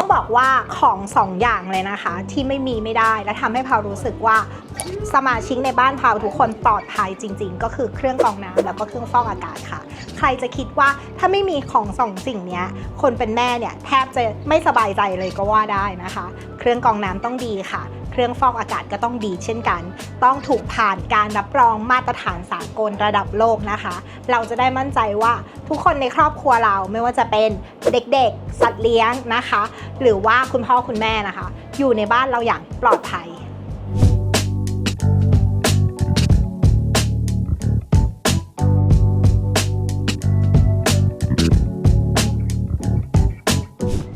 ต้องบอกว่าของสองอย่างเลยนะคะ ที่ไม่มีไม่ได้และทำให้พาวรู้สึกว่าสมาชิกในบ้านพาวทุกคนปลอดภัยจริง ๆ ก็คือเครื่องกรองน้ำแล้วก็เครื่องฟอกอากาศค่ะ ใครจะคิดว่าถ้าไม่มีของสองสิ่งนี้คนเป็นแม่เนี่ยแทบจะไม่สบายใจเลยก็ว่าได้นะคะ เครื่องกรองน้ำต้องดีค่ะเครื่องฟอกอากาศก็ต้องดีเช่นกัน ต้องถูกผ่านการรับรองมาตรฐานสากลระดับโลกนะคะ เราจะได้มั่นใจว่า ทุกคนในครอบครัวเราไม่ว่าจะเป็นเด็กๆ สัตว์เลี้ยงนะคะ หรือว่าคุณพ่อคุณแม่นะคะ อยู่ในบ้านเราอย่างปลอดภัย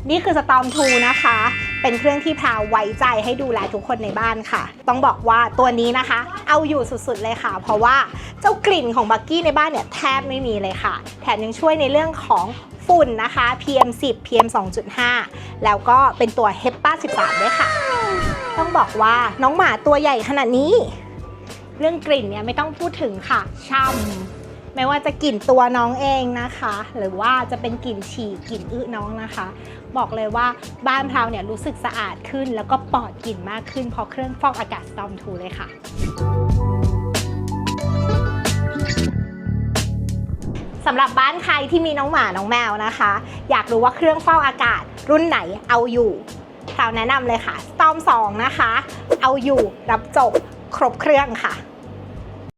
นี่คือ Storm 2 นะคะ เป็นเครื่องที่พราวไว้ใจให้ดูแลทุกคนในบ้านค่ะ ต้องบอกว่าตัวนี้นะคะ เอาอยู่สุดๆเลยค่ะ เพราะว่าเจ้ากลิ่นของบักกี้ในบ้านเนี่ยแทบไม่มีเลยค่ะ แถมยังช่วยในเรื่องของฝุ่นนะคะ PM 10 PM 2.5 แล้วก็เป็นตัว HEPA 13 ด้วยค่ะ ต้องบอกว่าน้องหมาตัวใหญ่ขนาดนี้ เรื่องกลิ่นเนี่ยไม่ต้องพูดถึงค่ะช่ำ ไม่ว่าจะกลิ่นตัวน้องเองนะคะ หรือว่าจะเป็นกลิ่นฉี่กลิ่นอึน้องนะคะ บอกเลยว่าบ้านเราเนี่ยรู้สึกสะอาดขึ้น แล้วก็ปลอดกลิ่นมากขึ้นเพราะเครื่องฟอกอากาศ Storm 2เลยค่ะสำหรับบ้านใครที่มีน้องหมา น้องแมวนะคะ อยากรู้ว่าเครื่องฟอกอากาศรุ่นไหนเอาอยู่เราแนะนำเลยค่ะ Storm 2 นะคะ เอาอยู่รับจบครบเครื่องค่ะ